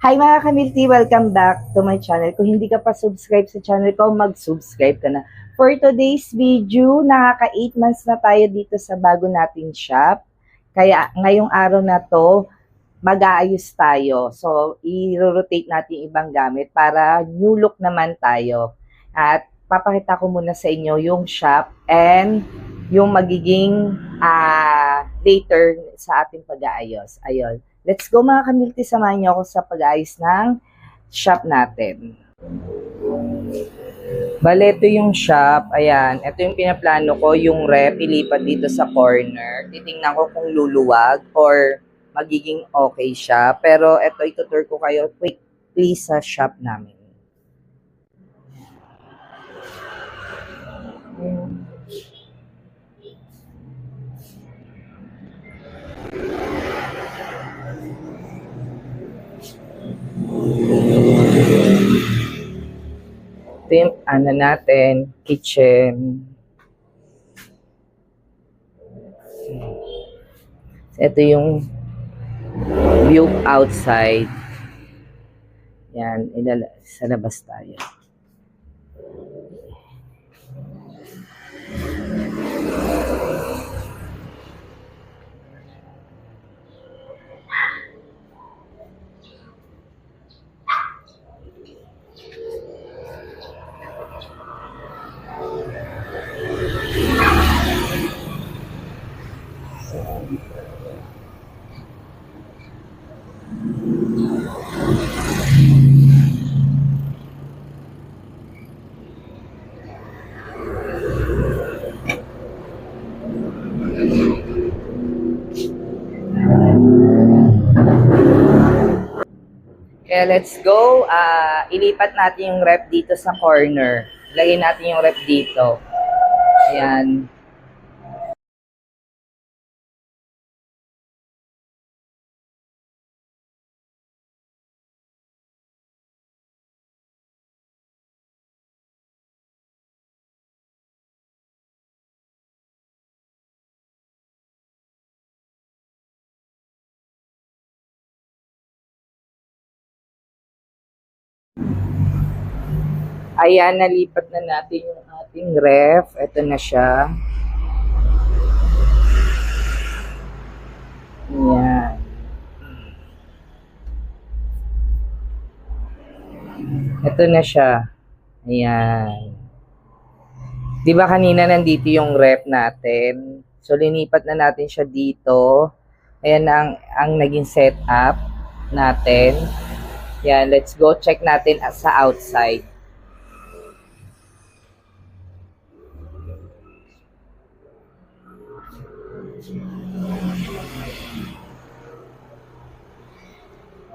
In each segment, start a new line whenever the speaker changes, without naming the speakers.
Hi mga kamilti, welcome back to my channel. Kung hindi ka pa subscribe sa channel ko, mag-subscribe ka na. For today's video, nakaka 8 months na tayo dito sa bago nating shop. Kaya ngayong araw na to, mag-aayos tayo. So, i-rotate natin ibang gamit para new look naman tayo. At papakita ko muna sa inyo yung shop and yung magiging ah, later sa ating pag-aayos. Ayun. Let's go mga kamilti, samahan niyo ako sa pag-ayos ng shop natin. Bale, ito yung shop. Ayan, ito yung pinaplano ko, yung rep, ilipat dito sa corner. Titingnan ko kung luluwag or magiging okay siya. Pero ito, itutur ko kayo quickly sa shop namin. Ito yung ano natin, kitchen. Ito yung view outside. Yan, ilala sa labas tayo. Kaya let's go. Ah, ilipat natin yung rep dito sa corner. Lagay natin yung rep dito. Ayan. Ayan, nalipat na natin yung ating ref. Ito na siya. Ayan. Ito na siya. Ayan. Di ba kanina nandito yung ref natin? So, linipat na natin siya dito. Ayan ang, ang naging setup natin. Yan, let's go check natin sa outside.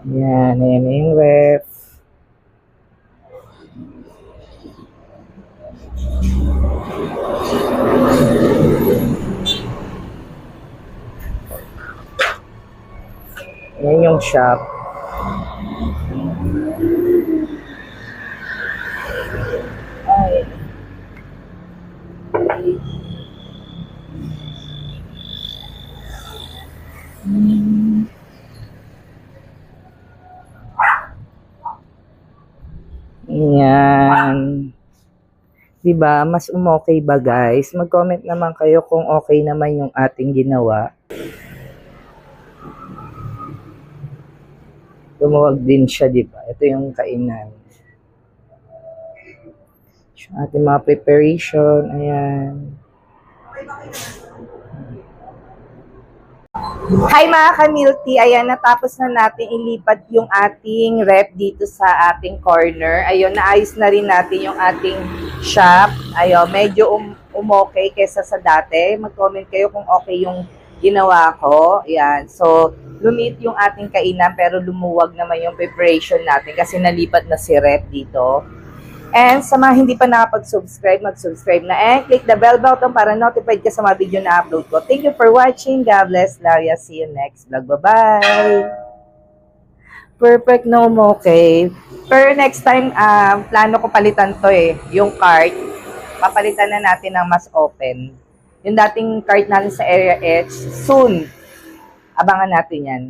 Yan, ayan na yung ref. Yan yung shop. Yan. 'Di ba? Mas umokay ba, guys? Mag-comment naman kayo kung okay naman yung ating ginawa. Lumuwag din siya, 'di ba? Ito yung kainan. Yung ating mga preparation, ayan. Hi mga kamilti! Ayan, natapos na natin ilipat yung ating rep dito sa ating corner. Ayun, naayos na rin natin yung ating shop. Ayun, medyo um, umokay kesa sa dati. Mag-comment kayo kung okay yung ginawa ko. Ayan, so lumit yung ating kainan pero lumuwag naman yung preparation natin kasi nalipat na si rep dito. And sa mga hindi pa nakapag-subscribe, mag-subscribe na and click the bell button para notified ka sa mga video na upload ko. Thank you for watching. God bless, Laria. See you next vlog. Bye-bye! Perfect no mo, okay? Pero next time, um, plano ko palitan to eh. Yung cart, papalitan na natin ng mas open. Yung dating cart natin sa Area H, soon. Abangan natin yan.